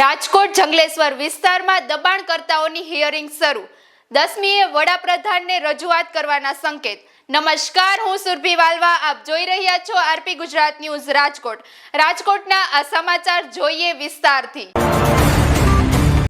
રાજકોટ જંગલેશ્વર વિસ્તારમાં દબાણકર્તાઓની હિયરિંગ શરૂ. દસમીએ વડાપ્રધાનને રજૂઆત કરવાના સંકેત. નમસ્કાર, હું સુરભી વાલવા. આપ જોઈ રહ્યા છો આરપી ગુજરાત ન્યૂઝ રાજકોટ. રાજકોટના આ સમાચાર જોઈએ વિસ્તારથી.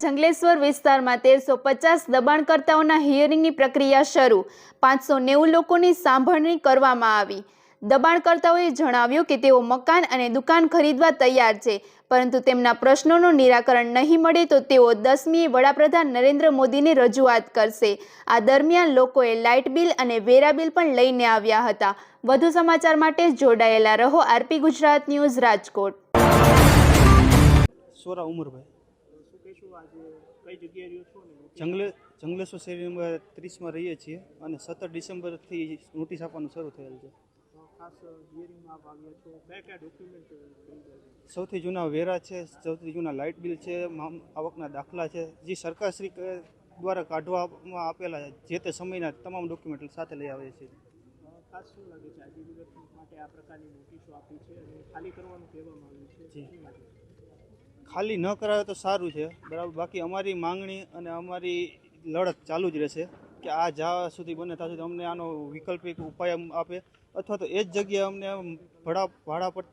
જંગલેશ્વર વિસ્તારમાં તેરસો પચાસ દબાણકર્તાઓના હિયરિંગની પ્રક્રિયા શરૂ. પાંચસો નેવું લોકોની સાંભળણી કરવામાં આવી. દબાણકર્તાઓએ જણાવ્યું કે તેઓ મકાન અને દુકાન ખરીદવા તૈયાર છે, પરંતુ તેમના પ્રશ્નોનું નિરાકરણ નહીં મળે તો તેઓ દસમીએ વડાપ્રધાન નરેન્દ્ર મોદીને રજૂઆત કરશે. આ દરમિયાન લોકોએ લાઇટ બિલ અને વેરા બિલ પણ લઈને આવ્યા હતા. વધુ સમાચાર માટે જોડાયેલા રહો આરપી ગુજરાત ન્યૂઝ રાજકોટ. સોરા ઉમરભાઈ. જંગલે ત્રીસમાં રહીએ છીએ અને સત્તર ડિસેમ્બરથી નોટિસ આપવાનું શરૂ થયેલ છે. સૌથી જૂના વેરા છે સૌથી જૂના લાઇટ બિલ છે મામ- આવકના દાખલા છે જે સરકારશ્રી શ્રી દ્વારા કાઢવામાં આપેલા જે તે સમયના તમામ ડોક્યુમેન્ટ સાથે લઈ આવે છે. ખાસ શું લાગે છે? આજે દિવસ માટે આ પ્રકારની નોટિસો આપી છે અને ખાલી કરવાનું કહેવામાં આવ્યું છે? ખાલી ન કરાવે તો સારું છે બરાબર. બાકી અમારી માંગણી અને અમારી લડત ચાલુ જ રહેશે. કે આ જ્યાં સુધી બને ત્યાં સુધી અમને આનો વૈકલ્પિક ઉપાય આપે. અથવા તો એ જ જગ્યાએ અમને ભાડા ભાડા પર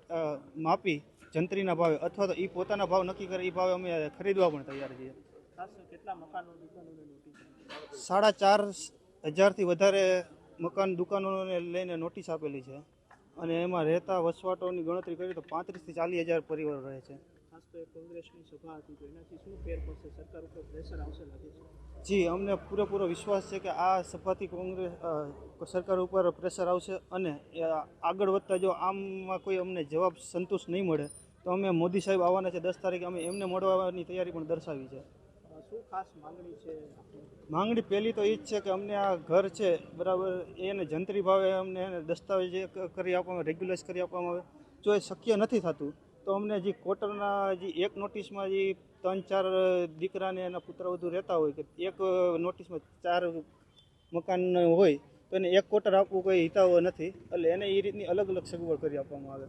માપી જંત્રીના ભાવે અથવા તો એ પોતાના ભાવ નક્કી કરે એ ભાવે અમે ખરીદવા પણ તૈયાર છીએ? સાડા ચાર હજારથી વધારે મકાન દુકાનોને લઈને નોટિસ આપેલી છે. અને એમાં રહેતા વસવાટોની ગણતરી કરીએ તો પાંત્રીસથી ચાલીસ હજાર પરિવારો રહે છે. ખાસ તો એક કોંગ્રેસની સભા હતી તો એનાથી શું ફેર પડશે? સરકાર ઉપર પ્રેશર આવશે લાગે છે. જી અમને પૂરેપૂરો વિશ્વાસ છે કે આ સભાથી કોંગ્રેસ સરકાર ઉપર પ્રેશર આવશે અને આગળ વધતા જો આમમાં કોઈ અમને જવાબ સંતુષ્ટ નહીં મળે તો અમે મોદી સાહેબ આવવાના છે દસ તારીખે. અમે એમને મળવાની તૈયારી પણ દર્શાવી છે. શું ખાસ માંગણી છે માંગણી પહેલી તો એ જ છે કે અમને આ ઘર છે બરાબર એને જંત્રી ભાવે અમને એને દસ્તાવેજ કરી આપવામાં રેગ્યુલાઇઝ કરી આપવામાં આવે. જો એ શક્ય નથી થતું તો અમને જે કોટરના જે એક નોટિસમાં જે ત્રણ ચાર દીકરાને એના પુત્રવધુ રહેતા હોય કે એક નોટિસમાં ચાર મકાન હોય, તો એને એક કોટર આપવું કોઈ હિતાવ નથી. એટલે એને એ રીતની અલગ અલગ સગવડ કરી આપવામાં આવે.